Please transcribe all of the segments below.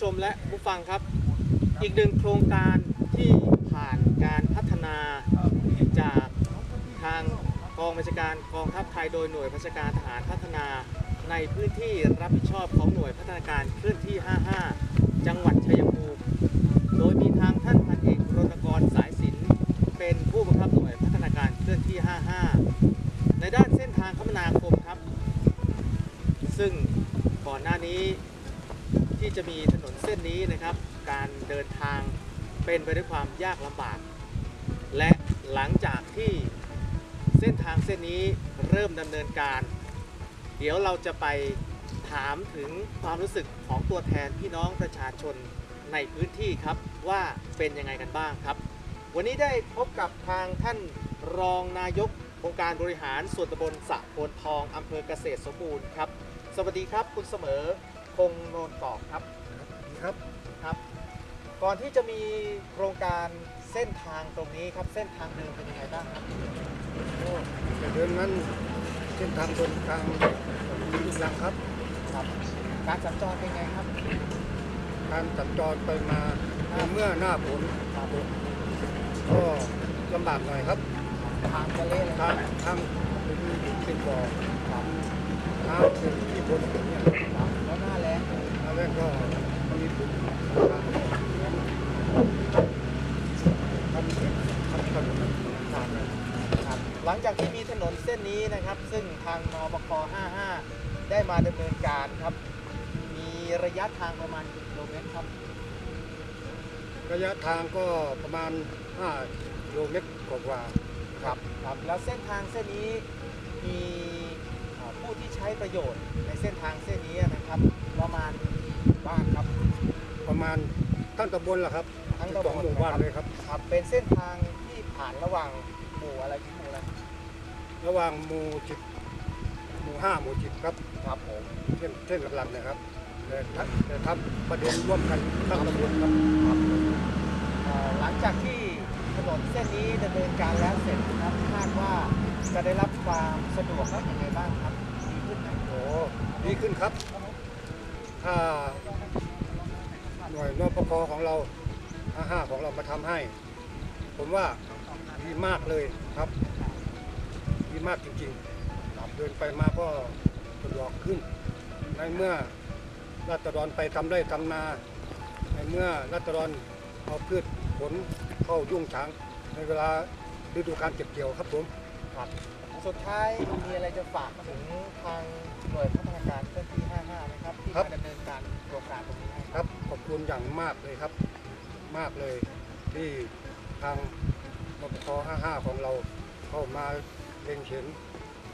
ผู้ชมและผู้ฟังครับ อีกหนึ่งโครงการที่ผ่านการพัฒนาจากทางกองบัญชาการกองทัพไทยโดยหน่วยบัญชาการทหารพัฒนาในพื้นที่รับผิดชอบของหน่วยพัฒนาการเคลื่อนที่ 55 จังหวัดชัยภูมิ โดยมีทางท่านพันเอกรณกรสายสินเป็นผู้บังคับหน่วยพัฒนาการเคลื่อนที่ 55 ในด้านเส้นทางคมนาคมครับ ซึ่งก่อนหน้านี้ ที่จะมีถนนเส้นนี้นะครับ การเดินทางเป็นไปด้วยความยากลำบาก และหลังจากที่เส้นทางเส้นนี้เริ่มดำเนินการ เดี๋ยวเราจะไปถามถึงความรู้สึกของตัวแทนพี่น้องประชาชนในพื้นที่ครับว่าเป็นยังไงกันบ้างครับ วันนี้ได้พบกับทางท่านรองนายกองค์การบริหารส่วนตำบลสะโพนทองอำเภอเกษตรสมบูรณ์ครับ สวัสดีครับคุณเสมอ คงโนนกอกครับครับครับ ก่อนที่จะมีโครงการเส้นทางตรงนี้ครับ เส้นทางเดินเป็นยังไงบ้างครับโอ้แต่เดินนั้นเส้นทางบนทางลูกลังครับ ครับ การสัญจรเป็นไงครับ การสัญจรไปมาในเมื่อหน้าฝนครับก็ลำบากหน่อยครับ ทางจะเละเลยคทารับงทางเป็นเป็นบ่อครับน้ำเป็นที่บนเนี่ยครับแล้วหน้าแล้ง แล้วก็มีฝุ่นทางทำทำถนนครับครับหลังจากที่มีถนนเส้นนี้นะครับ ซึ่งทางนบค55 ได้มาดำเนินการครับ มีระยะทางประมาณกี่กิโลเมตรครับ ระยะทางก็ประมาณ 5 กิโลเมตรกว่าๆครับครับ แล้วเส้นทางเส้นนี้มีผู้ที่ใช้ประโยชน์ในเส้นทางเส้นนี้นะครับ ประมาณ บ้านครับ ประมาณทั้งตำบลละครับทั้งสตำบองลหมู่บ้านเลยครับ ครับ เป็นเส้นทางที่ผ่านระหว่างหมู่อะไรที่หมู่อะไรระหว่างหมู่จิตหมู่ห้าหมู่จิตครับครับผมเส้นเส้นหลักๆนะครับแต่ทัแต่ทำประเด็นร่วมกันตั้งตำบลครับเอ่อหลังจากที่ถนนเส้นนี้ดำเนินการแล้วเสร็จนะครับคาดว่าจะได้รับความสะดวกและยังไงบ้างครับดีขึ้นไหมโอ้ดีขึ้นครับ ถ้าหน่วยนปพของเราห้าห้าของเรามาทำให้ ผมว่าดีมากเลยครับ ดีมากจริงๆครับเดินไปมาก็สะดวกขึ้น ในเมื่อรัตดรไปทำไร่ทำนา ในเมื่อรัตดรเอาพืชผลเข้ายุ่งฉาง ในเวลาฤดูการเก็บเกี่ยวครับผมครับสุดท้ายมีอะไรจะฝากถึงทางหน่วยพัฒนาการเคลื่อน ที่55ไหมครับที่ครับมาดำเนินการโครงการตรงนี้ให้ครับขอบคุณอย่างมากเลยครับ มากเลยที่ทางมปค55 ของเราเข้ามาเล็งเห็น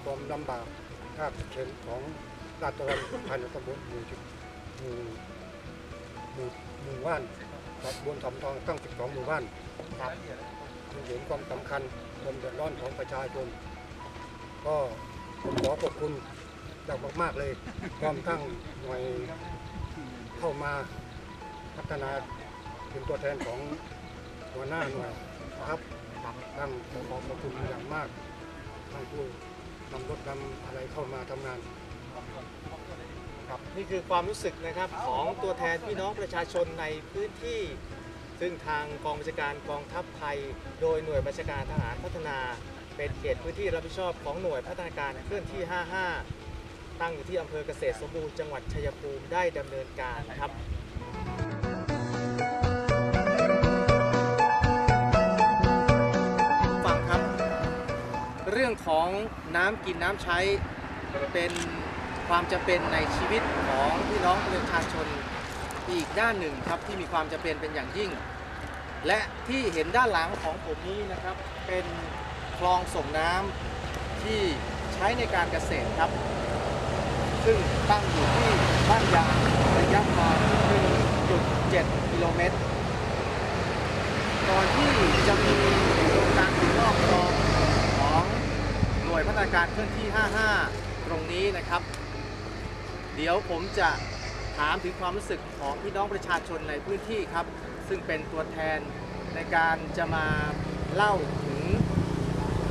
ความลำบากยากเข็นของราชตะวันภายในตำบลหมู่จุดหมู่หมู่หมู่บ้านตำบลสำทองตั้ง 12 หมู่บ้านครับเห็นความสำคัญความเดือดร้อนของประชาชนก็ผมขอขอบคุณ อย่างมากๆเลยพร้อมทั้งหน่วยเข้ามาพัฒนาเป็นตัวแทนของหัวหน้าหน่วยนะครับทั้งผมขอขอบคุณอย่างมากทั้งผู้นำรถนำอะไรเข้ามาทำงานครับนี่คือความรู้สึกนะครับของตัวแทนพี่น้องประชาชนในพื้นที่ ซึ่งทางกองบัญชาการกองทัพไทย โดยหน่วยบัญชาการทหารพัฒนา เป็นเขตพื้นที่รับผิดชอบของหน่วยพัฒนาการเคลื่อนที่ 55 ตั้งอยู่ที่อำเภอเกษตรสมบูรณ์จังหวัดชัยภูมิได้ดำเนินการครับฟังครับ เรื่องของน้ำกินน้ำใช้เป็นความจำเป็นในชีวิตของพี่น้องประชาชนอีกด้านหนึ่งครับที่มีความจำเป็นเป็นอย่างยิ่ง และที่เห็นด้านหลังของผมนี้นะครับ เป็นคลองส่งน้ำที่ใช้ในการเกษตรครับ ซึ่งตั้งอยู่ที่บ้านยางระยะทาง1.7 กิโลเมตรก่อนที่จะมีการขุดลอกคลองของหน่วยพัฒนาการเคลื่อนที่ 55 ตรงนี้นะครับ เดี๋ยวผมจะถามถึงความรู้สึกของพี่น้องประชาชนในพื้นที่ครับ ซึ่งเป็นตัวแทนในการจะมาเล่าถึง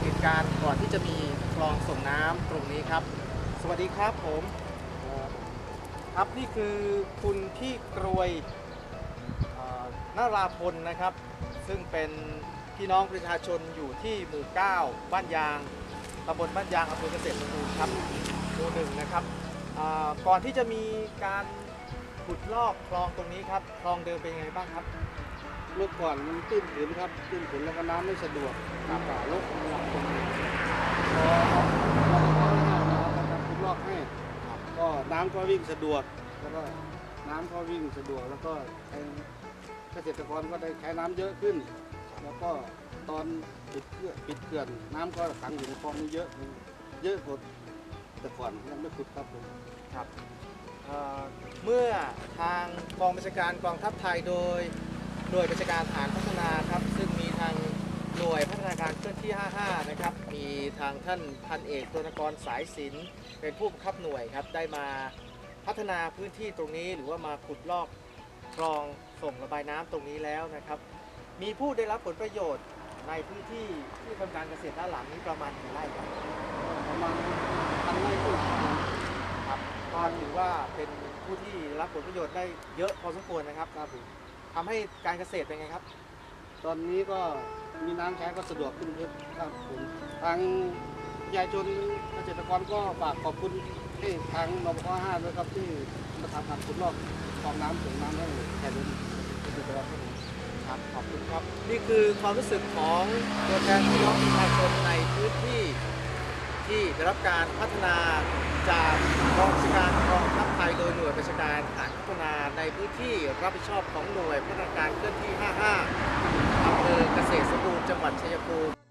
เหตุการณ์ก่อนที่จะมีคลองส่งน้ำตรงนี้ครับ สวัสดีครับผม ครับนี่คือคุณพี่กรวยนาราพลนะครับ ซึ่งเป็นพี่น้องประชาชนอยู่ที่หมู่ 9 บ้านยางตำบลบ้านยางอำเภอเกษตรสมบูรณ์ครับหมู่หนึ่งนะครับก่อนที่จะมีการขุดลอกคลองตรงนี้ครับคลองเดิมเป็นยังไงบ้างครับเมื่อก่อนมันตื้นขืนครับตื้นขืนแล้วก็น้ำไม่สะดวกครับลกมันหลักตรงนี้พอเราก็ทำคุณลอกให้ ก็น้ำก็วิ่งสะดวก แล้วก็น้ำก็วิ่งสะดวก แล้วก็ใช้เกษตรกรก็ได้ใช้น้ำเยอะขึ้น แล้วก็ตอนปิดเขื่อนปิดเขื่อนน้ำก็ขังอยู่ในคลองนี้เยอะ เยอะกว่าแต่ก่อนยังไม่ขุดครับผม ครับเอ่อเมื่อทางกองบัญชาการกองทัพไทยโดยหน่วยบัญชาการทหารพัฒนาครับซึ่งมีทางห น่วยพัฒนาการเคลื่อนที่ 55 นะครับ มีทางท่านพันเอกตัวนกรสายสินเป็นผู้บังคับหน่วยครับ ได้มาพัฒนาพื้นที่ตรงนี้ หรือว่ามาขุดลอกคลองส่งระบายน้ำตรงนี้แล้วนะครับ มีผู้ได้รับผลประโยชน์ในพื้นที่ที่ทำการเกษตรด้านหลังนี้ประมาณกี่ไร่ครับประมาณพันไร่ขึ้นครับก็ถือว่าเป็นผู้ที่รับผลประโยชน์ได้เยอะพอสมควรนะครับครับผมทำให้การเกษตรเป็นไงครับ ตอนนี้ก็มีน้ำใช้ก็สะดวกขึ้นเยอะครับผมทางประชาชนเกษตรกรก็ฝากขอบคุณที่ทางนป5ด้วยครับที่มาทำการขุดลอกคลองน้ำส่งน้ำให้แก่เกษตรกรครับผมครับขอบคุณครับนี่คือความรู้สึกของตัวแทนพี่น้องประชาชนในพื้นที่ที่ได้รับการพัฒนาจากกองบัญชการกองทัพไทย พื้นที่รับผิดชอบของหน่วยพัฒนาการเคลื่อนที่ 55อำเภอเกษตรสมบูรณ์จังหวัดชัยภูมิ